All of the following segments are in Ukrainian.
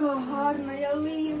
гарна ялинка.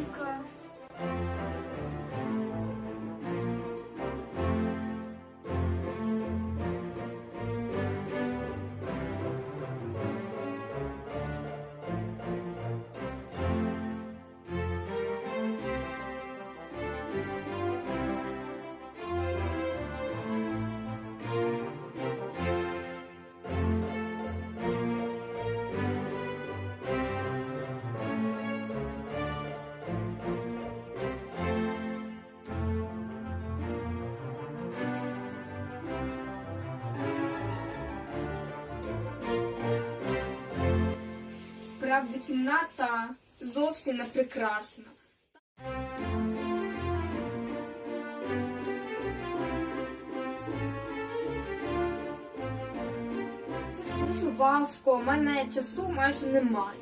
Правда, кімната зовсім не прикрашена. Це все дуже важко, у мене часу майже немає.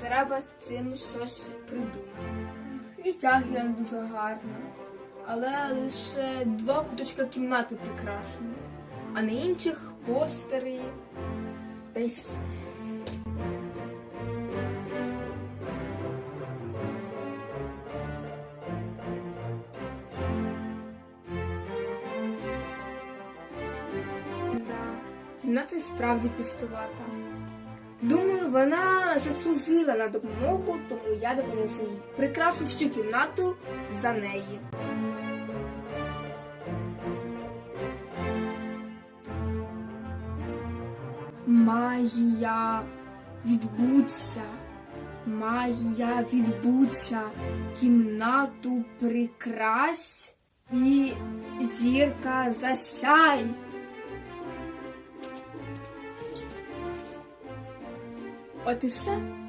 Треба з цим щось придумати. І тягля дуже гарна, але лише два куточка кімнати прикрашені, а на інших постери та й все. Кімната справді пустувата. Думаю, вона заслужила на допомогу, тому я допоможу їй. Прикрашу всю кімнату за неї. Магія відбуться. Магія відбуться. Кімнату прикрась і зірка засяй. От і все.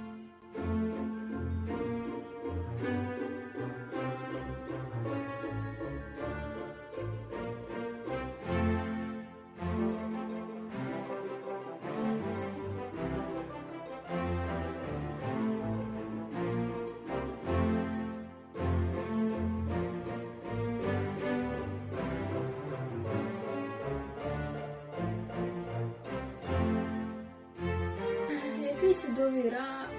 Який чудовий ра.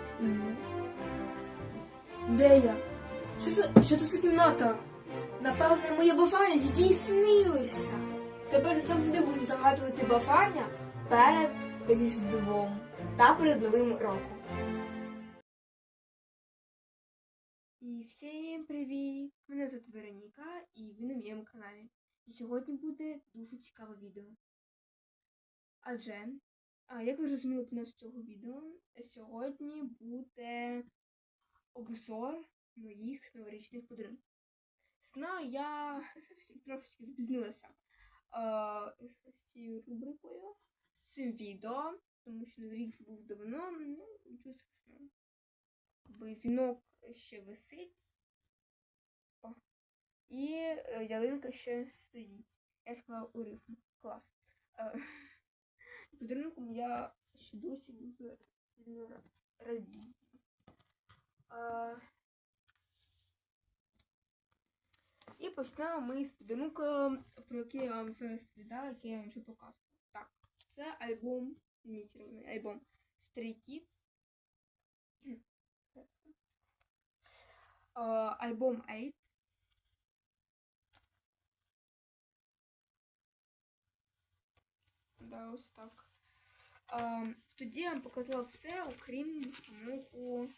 Де я? Що це, що це за кімната? Напевне, моє бажання здійснилося. Тепер завжди буду загадувати бажання перед Різдвом та перед Новим роком. І всім привіт! Мене звати Вероніка і ви на моєму каналі. І сьогодні буде дуже цікаве відео. Адже а, як ви зрозуміли по назві цього відео, сьогодні буде обзор моїх новорічних подарунків. Знаю, я зовсім трошечки запізнилася а, з цією рубрикою, з цим відео, тому що рік був давно, ну, нічого страшного. Вінок ще висить. О. І е, ялинка ще стоїть. Я сказала у рифму. Клас. Е, Подарунком я ще досі дуже сильно ра- радію. А, І почнемо ми з подарунка, про який я вам вже розповідала, який я вам вже показувала. Так, це альбом, лімітований альбом Stray Kids. А, Альбом 8. Да, ось так. Тоді я вам показала все, окрім самого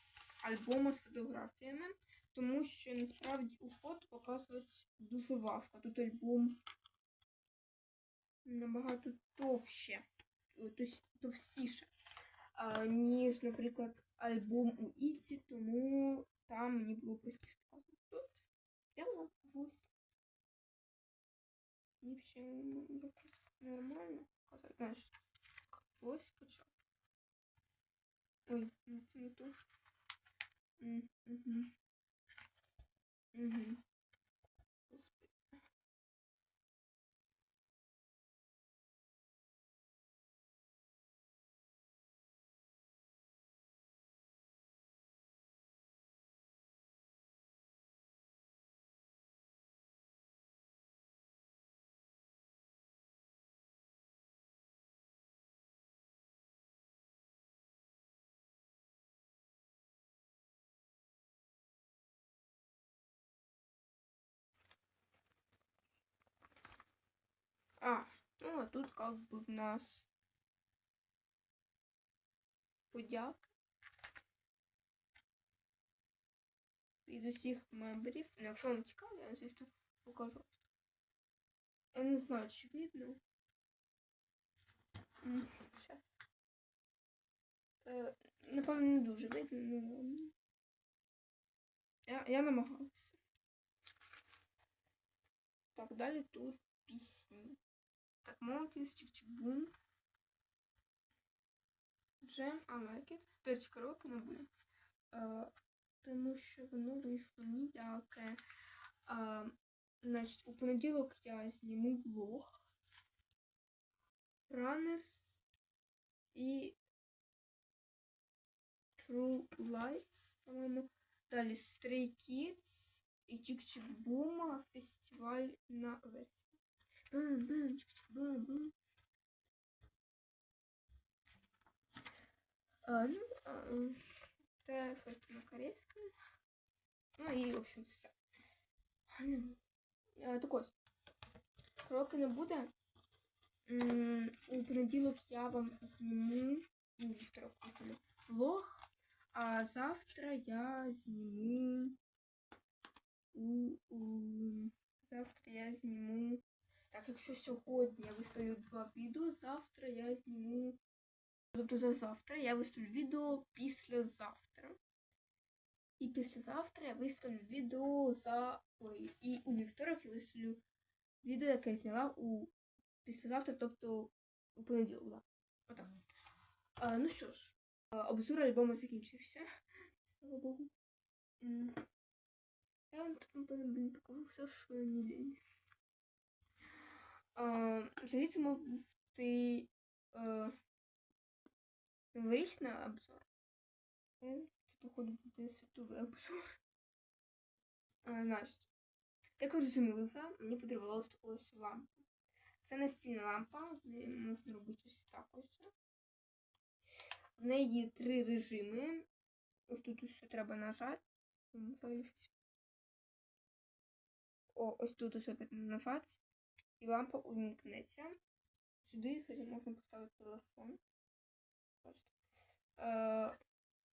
альбому з фотографіями, тому що насправді у фото показувати дуже важко. Тут альбом набагато товще, товстіше, ніж, наприклад, альбом у Іці, тому там мені було простіше показувати. Тут я вам ось. І ще нормально показати. Ось почав. Ой, ну це не то. М, Мгм. Мгм. тут как бы в нас подяки. Від усіх мемберів. Ну, якщо вам цікаво, я звісно покажу. Я не знаю, чи видно. Зараз. Е, напевно, не дуже видно, ну. Я, я намагалася. Так, далі тут пісні. Так, Монтіс, Чик-Чик-Бум. Джем, I like it. До речі, караоке не буде. Е, тому що воно вийшло ніяке. А, значить, у понеділок я зніму влог. Runners і True Lights, по-моєму. Далі Stray Kids і Чик-Чик Бума фестиваль на версії. Бум-бум, чик-чик-бум-бум. А, ну, а, це щось на корейському. Ну і, в общем, все. А, так ось. Кроки не буде. М, У понеділок я вам зніму ну, вівторок виставлю влог, а завтра я зніму у, у, завтра я зніму. Так, якщо сьогодні я виставлю два відео, завтра я зніму. Тобто за завтра я виставлю відео післязавтра. І післязавтра я виставлю відео за. Ой, і у вівторок я виставлю відео, яке я зняла у післязавтра, тобто у понеділок. Отак. А, ну що ж, обзор альбому закінчився. Слава Богу. Я вам покажу все, що я не лінь. Взагалі це мав бути е, новорічний обзор. Це, походу, буде світовий обзор. Значить, як ви розуміли мені подарувалася ось лампа. Це настільна лампа, можна робити ось так ось. В неї є три режими. Ось тут ось треба нажати. О, ось тут ось опять нажати. І лампа увімкнеться. Сюди кстати, можна поставити телефон. Бачите. Е,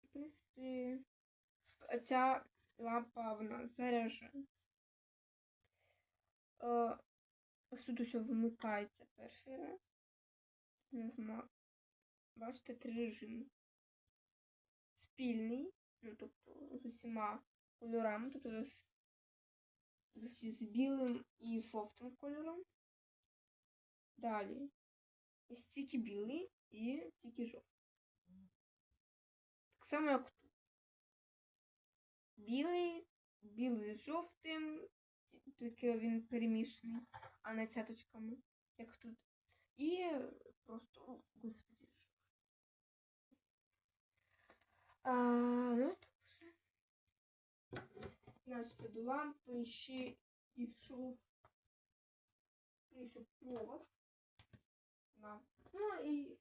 в принципі, ця лампа вона. Е, ось тут усе вимикається перший раз. Нажимаю. Бачите, три режими. Спільний, ну тобто з усіма кольорами, тобто з, з білим і жовтим кольором. Далі. Ось тільки білий і тільки жовтий. Так само, як тут. Білий, білий з жовтим, тільки він перемішаний, а не цяточками, як тут. І просто, господи. А, ну, так все. Значить, до лампи ще йшов йшов провод. Да. Ну і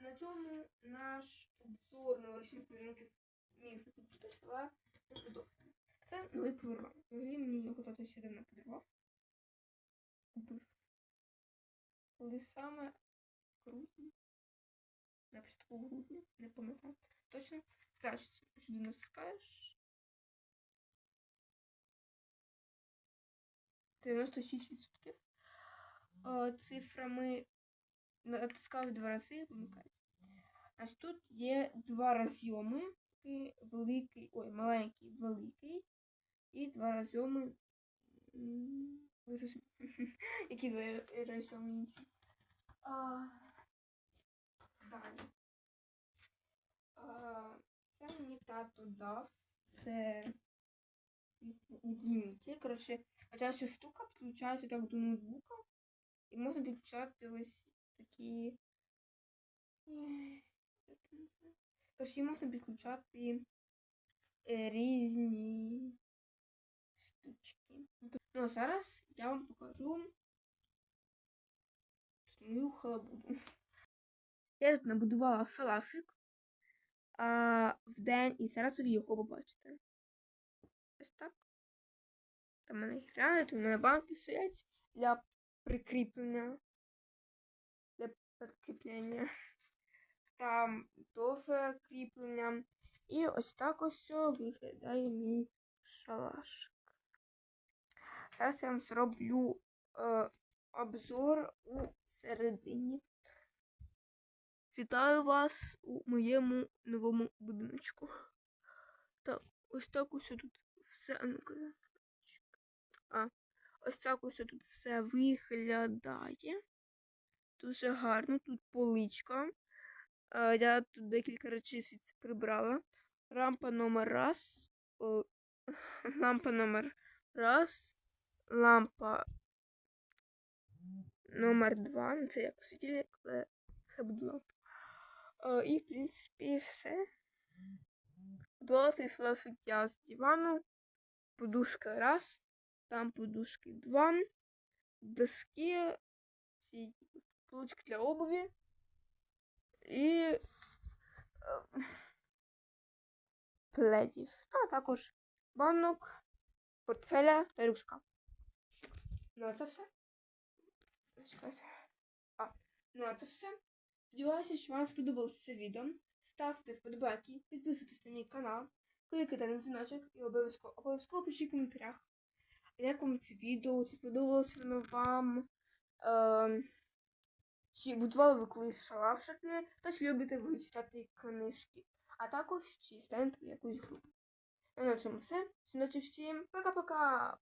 на цьому наш обзор новорічних подарунків міг закінчитися, але не продовжуємо. Це новий повербанк. Взагалі мені його тато ще давно подарував. Купив. Коли саме грудні. На початку грудня, не пам'ятаю. Точно. Значить, сюди натискаєш. 96% е, цифрами натискав два рази, вимикається. Аж тут є два розйоми. Великий, ой, маленький, великий. І два розйоми. Які два розйоми інші. Далі. Це мені тато дав. Це. Коротше, оця вся штука підключається так до ноутбука. І можна підключати ось такі. Коротше, її можна підключати е, різні штучки. Ну, а зараз я вам покажу свою халабуду. Я тут набудувала фалафик а, в день і зараз ви його побачите. Ось так. Там мене гранит, у мене банки стоять для прикріплення. для підкріплення. Там теж кріплення. І ось так ось виглядає мій шалашик. Зараз я вам зроблю е, обзор у середині. Вітаю вас у моєму новому будиночку. Так, ось так ось тут все. А, ось так ось тут все виглядає. Дуже гарно. Тут поличка. Е, Я тут декілька речей звідси прибрала. Рампа номер раз. Лампа номер раз. Лампа номер два. Ну, Це як світильник, але лампа. Е, І, в принципі, все. Долати шалашик я з дивану. Подушка раз. Там подушки два. Доски. Полочки для обуви. І е, пледів. А також банок, портфеля та рюкзака. Ну, а це все. Зачекайте. А, ну а це все. Сподіваюся, що вам сподобалося це відео. Ставте вподобайки, підписуйтесь на мій канал, кликайте на дзвіночок і обов'язково обов'язково пишіть в коментарях. Як вам це відео, чи сподобалося воно вам? Е, чи будували ви колись шалашики, та чи любите ви читати книжки, а також чи станете якусь групу. Ну, на цьому все. Всім всім пока-пока!